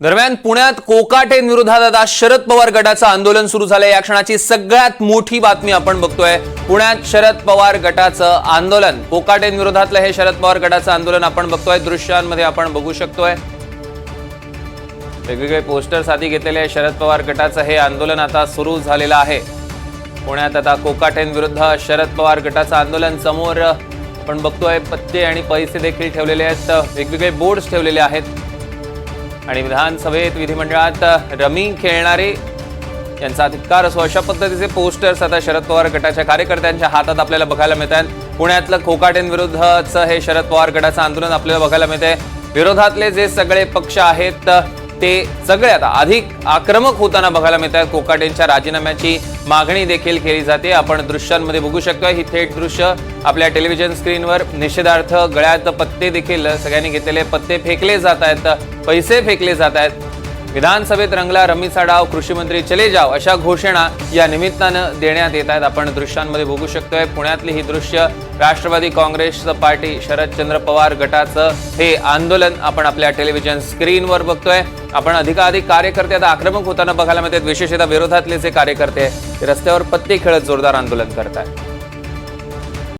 दरम्यान पुण्यात कोकाटेंविरोधात आता शरद पवार गटाचं आंदोलन सुरू झालंय. या क्षणाची सगळ्यात मोठी बातमी आपण बघतोय. पुण्यात शरद पवार गटाचं आंदोलन. कोकाटेंविरोधातलं हे शरद पवार गटाचं आंदोलन आपण बघतोय. दृश्यांमध्ये आपण बघू शकतोय. वेगवेगळे पोस्टर्स आधी घेतलेले आहे. शरद पवार गटाचं हे आंदोलन आता सुरू झालेलं आहे. पुण्यात आता कोकाटेंविरुद्ध शरद पवार गटाचं आंदोलन समोर आपण बघतोय. पत्ते आणि पैसे देखील ठेवलेले आहेत. वेगवेगळे बोर्ड्स ठेवलेले आहेत. आणि विधानसभेत विधिमंडळात रमी खेळणारे यांचा धिक्कार असो अशा पद्धतीचे पोस्टर्स आता शरद पवार गटाच्या कार्यकर्त्यांच्या हातात आपल्याला बघायला मिळत आहेत पुण्यातलं खोकाटेंविरुद्धचं हे शरद पवार गटाचं आंदोलन आपल्याला बघायला मिळतंय. विरोधातले जे सगळे पक्ष आहेत ते सगळ्यात अधिक आक्रमक होताना बघायला मिळत आहेत. कोकाटेंच्या राजीनाम्याची मागणी देखील केली जाते. आपण दृश्यांमध्ये बघू शकतो ही थेट दृश्य आपल्या टेलिव्हिजन स्क्रीनवर निषेधार्थ गळ्यात पत्ते देखील सगळ्यांनी घेतलेले. पत्ते फेकले जात आहेत पैसे फेकले जात आहेत. विधानसभेत रंगला रमीचा डाव कृषीमंत्री चले जाव अशा घोषणा या निमित्तानं देण्यात येत आहेत. आपण दृश्यांमध्ये बघू शकतोय पुण्यातली ही दृश्य राष्ट्रवादी काँग्रेसचं पार्टी शरदचंद्र पवार गटाचं. हे आंदोलन आपण आपल्या टेलिव्हिजन स्क्रीनवर बघतोय. आपण अधिकाधिक कार्यकर्ते आता आक्रमक होताना बघायला मिळतात. विशेषतः विरोधातले जे कार्यकर्ते आहेत, ते रस्त्यावर पत्ते खेळत जोरदार आंदोलन करत आहेत